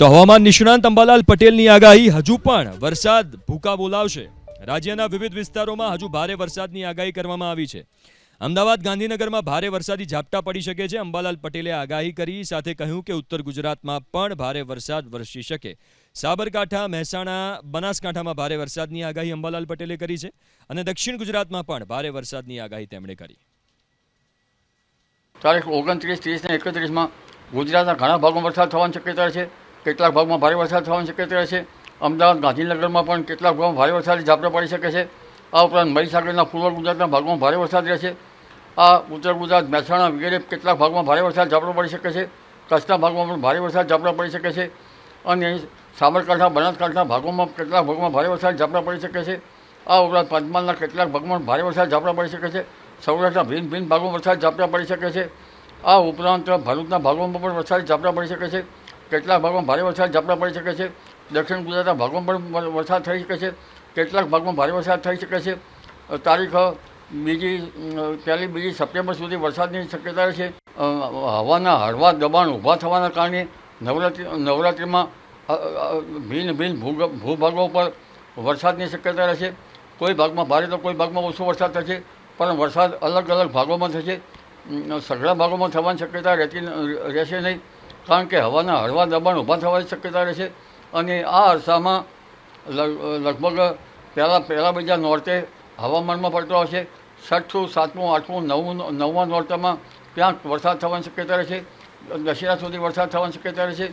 તો હવામાન નિષ્ણાંત અંબાલાલ પટેલની આગાહી, હજુ પણ વરસાદ ભૂકા બોલાવશે. રાજ્યના વિવિધ વિસ્તારોમાં હજુ ભારે વરસાદની આગાહી કરવામાં આવી છે. અમદાવાદ, ગાંધીનગરમાં ભારે વરસાદી ઝાપટા પડી શકે છે. અંબાલાલ પટેલે આગાહી કરી, સાથે કહ્યું કે ઉત્તર ગુજરાતમાં પણ ભારે વરસાદ વરસી શકે. સાબરકાંઠા, મહેસાણા, બનાસકાંઠામાં ભારે વરસાદની આગાહી અંબાલાલ પટેલે કરી છે અને દક્ષિણ ગુજરાતમાં પણ ભારે વરસાદની આગાહી તેમણે કરી. તારીખ ઓગણત્રીસ, ત્રીસ ને એકત્રીસમાં ગુજરાતના ઘણા ભાગોમાં વરસાદ થવાની શક્યતા છે. કેટલાક ભાગમાં ભારે વરસાદ થવાની શક્યતા છે. અમદાવાદ, ગાંધીનગરમાં પણ કેટલાક ભાગમાં ભારે વરસાદ ઝાપટા પડી શકે છે. આ ઉપરાંત મહીસાગરના પૂર્વ ગુજરાતના ભાગમાં ભારે વરસાદ રહેશે. આ ઉત્તર ગુજરાત, મહેસાણા વગેરે કેટલાક ભાગમાં ભારે વરસાદ ઝાપટા પડી શકે છે. કચ્છના ભાગમાં પણ ભારે વરસાદ ઝાપટા પડી શકે છે. અને સાબરકાંઠા બનાસકાંઠા ભાગોમાં કેટલાક ભાગમાં ભારે વરસાદ ઝાપટા પડી શકે છે. આ ઉપરાંત પંચમહાલના કેટલાક ભાગમાં ભારે વરસાદ ઝાપટા પડી શકે છે. સૌરાષ્ટ્રના ભિન્ન ભિન્ન ભાગોમાં વરસાદ ઝાપટા પડી શકે છે. આ ઉપરાંત ભરૂચના ભાગોમાં પણ વરસાદ ઝાપટા પડી શકે છે. કેટલાક ભાગમાં ભારે વરસાદ ઝાપટા પડી શકે છે. દક્ષિણ ગુજરાતના ભાગોમાં પણ વરસાદ થઈ શકે છે. કેટલાક ભાગમાં ભારે વરસાદ થઈ શકે છે. તારીખ બીજી પહેલી, બીજી સપ્ટેમ્બર સુધી વરસાદની શક્યતા છે હવાના હળવા દબાણ ઊભા થવાના કારણે નવરાત્રિ, નવરાત્રિમાં ભિન્ન ભિન્ન ભૂગ- ભૂભાગો પર વરસાદની શક્યતા રહેશે. કોઈ ભાગમાં ભારે તો કોઈ ભાગમાં ઓછો વરસાદ થશે, પણ વરસાદ અલગ અલગ ભાગોમાં થશે. સઘળા ભાગોમાં થવાની શક્યતા રહેતી રહેશે નહીં. કારણ કે હવાના હળવા દબાણ ઊભા થવાની શક્યતા રહેશે અને આ અરસામાં લગભગ પહેલાં પહેલાં બીજા નોર્તે હવામાનમાં પડતો હશે છઠ્ઠું, સાતમું, આઠમું, નવમું નવમા નોરતામાં ક્યાંક વરસાદ થવાની શક્યતા રહેશે દશેરા સુધી વરસાદ થવાની શક્યતા રહેશે